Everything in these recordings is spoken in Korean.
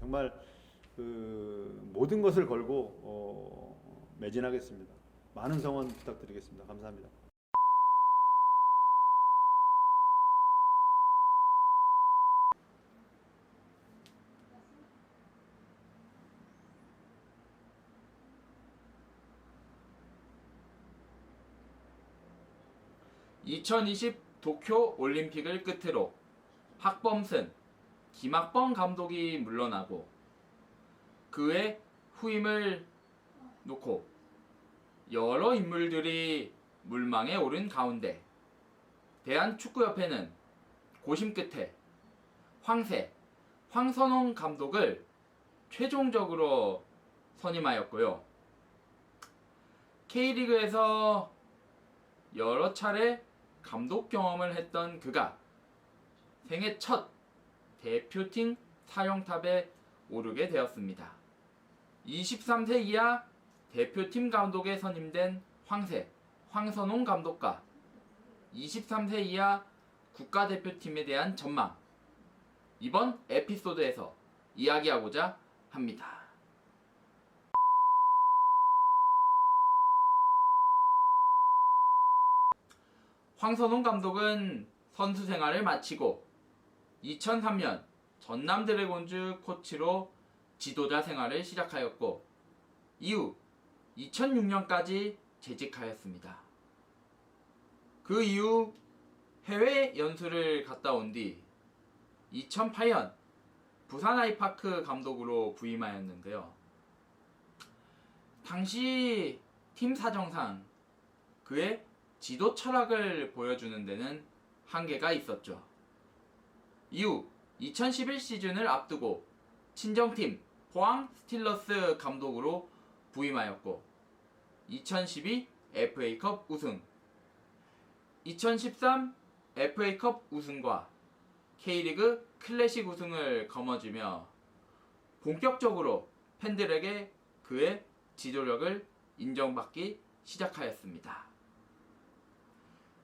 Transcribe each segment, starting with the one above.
정말 그 모든 것을 걸고 어, 매진하겠습니다. 많은 성원 부탁드리겠습니다. 감사합니다. (2020) 도쿄 올림픽을 끝으로 박범슨 김학범 감독이 물러나고 그의 후임을 놓고 여러 인물들이 물망에 오른 가운데 대한축구협회는 고심 끝에 황새 황선홍 감독을 최종적으로 선임하였고요. K리그에서 여러 차례 감독 경험을 했던 그가 생애 첫 대표팀 사령탑에 오르게 되었습니다. 23세 이하 대표팀 감독에 선임된 황새, 황선홍 감독과 23세 이하 국가대표팀에 대한 전망 이번 에피소드에서 이야기하고자 합니다. 황선홍 감독은 선수 생활을 마치고 2003년 전남 드래곤즈 코치로 지도자 생활을 시작하였고 이후 2006년까지 재직하였습니다. 그 이후 해외 연수를 갔다 온 뒤 2008년 부산 아이파크 감독으로 부임하였는데요. 당시 팀 사정상 그의 지도 철학을 보여주는 데는 한계가 있었죠. 이후 2011 시즌을 앞두고 친정팀 포항 스틸러스 감독으로 부임하였고 2012 FA컵 우승 2013 FA컵 우승과 K리그 클래식 우승을 거머쥐며 본격적으로 팬들에게 그의 지도력을 인정받기 시작하였습니다.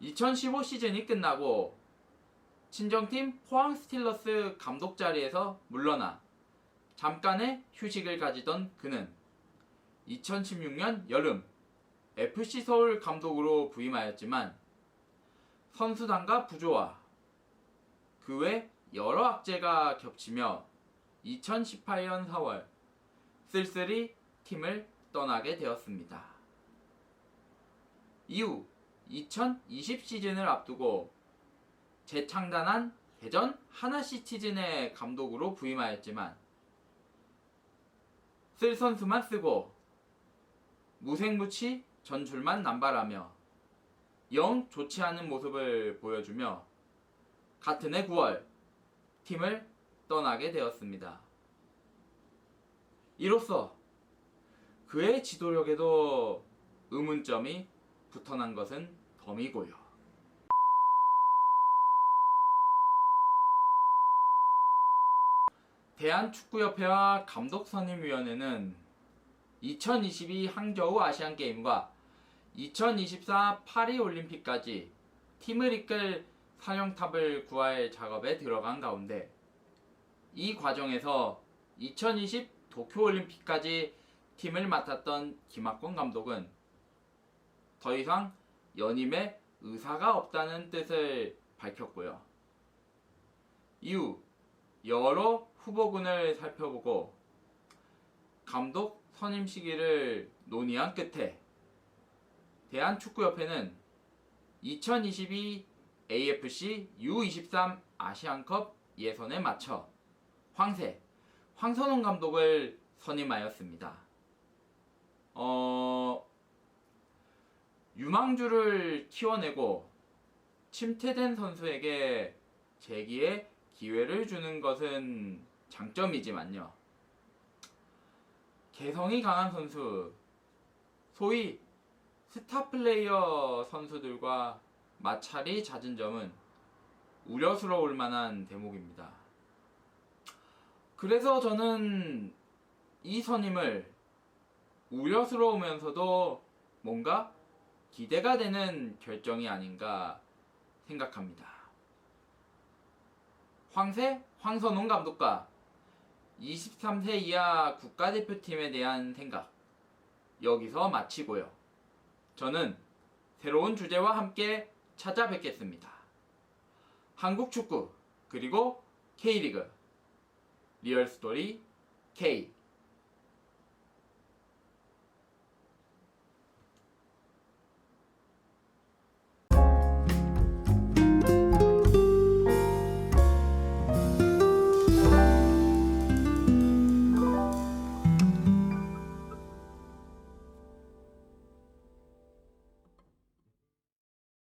2015 시즌이 끝나고 친정팀 포항 스틸러스 감독 자리에서 물러나 잠깐의 휴식을 가지던 그는 2016년 여름 FC 서울 감독으로 부임하였지만 선수단과 부조와 그외 여러 악재가 겹치며 2018년 4월 쓸쓸히 팀을 떠나게 되었습니다. 이후 2020 시즌을 앞두고 재창단한 대전 하나시티즌의 감독으로 부임하였지만 쓸 선수만 쓰고 무생무치 전술만 남발하며 영 좋지 않은 모습을 보여주며 같은 해 9월 팀을 떠나게 되었습니다. 이로써 그의 지도력에도 의문점이 붙어난 것은 덤이고요. 대한축구협회와 감독선임위원회는 2022 항저우 아시안게임과 2024 파리올림픽까지 팀을 이끌 사령탑을 구할 작업에 들어간 가운데 이 과정에서 2020 도쿄올림픽까지 팀을 맡았던 김학권 감독은 더 이상 연임에 의사가 없다는 뜻을 밝혔고요. 이후 여러 후보군을 살펴보고 감독 선임 시기를 논의한 끝에 대한축구협회는 2022 AFC U23 아시안컵 예선에 맞춰 황새 황선홍 감독을 선임하였습니다. 어, 유망주를 키워내고 침체된 선수에게 재기의 기회를 주는 것은 장점이지만요. 개성이 강한 선수, 소위 스타 플레이어 선수들과 마찰이 잦은 점은 우려스러울 만한 대목입니다. 그래서 저는 이 선임을 우려스러우면서도 뭔가 기대가 되는 결정이 아닌가 생각합니다. 황새 황선홍 감독과 23세 이하 국가대표팀에 대한 생각 여기서 마치고요. 저는 새로운 주제와 함께 찾아뵙겠습니다. 한국 축구 그리고 K리그 리얼 스토리 K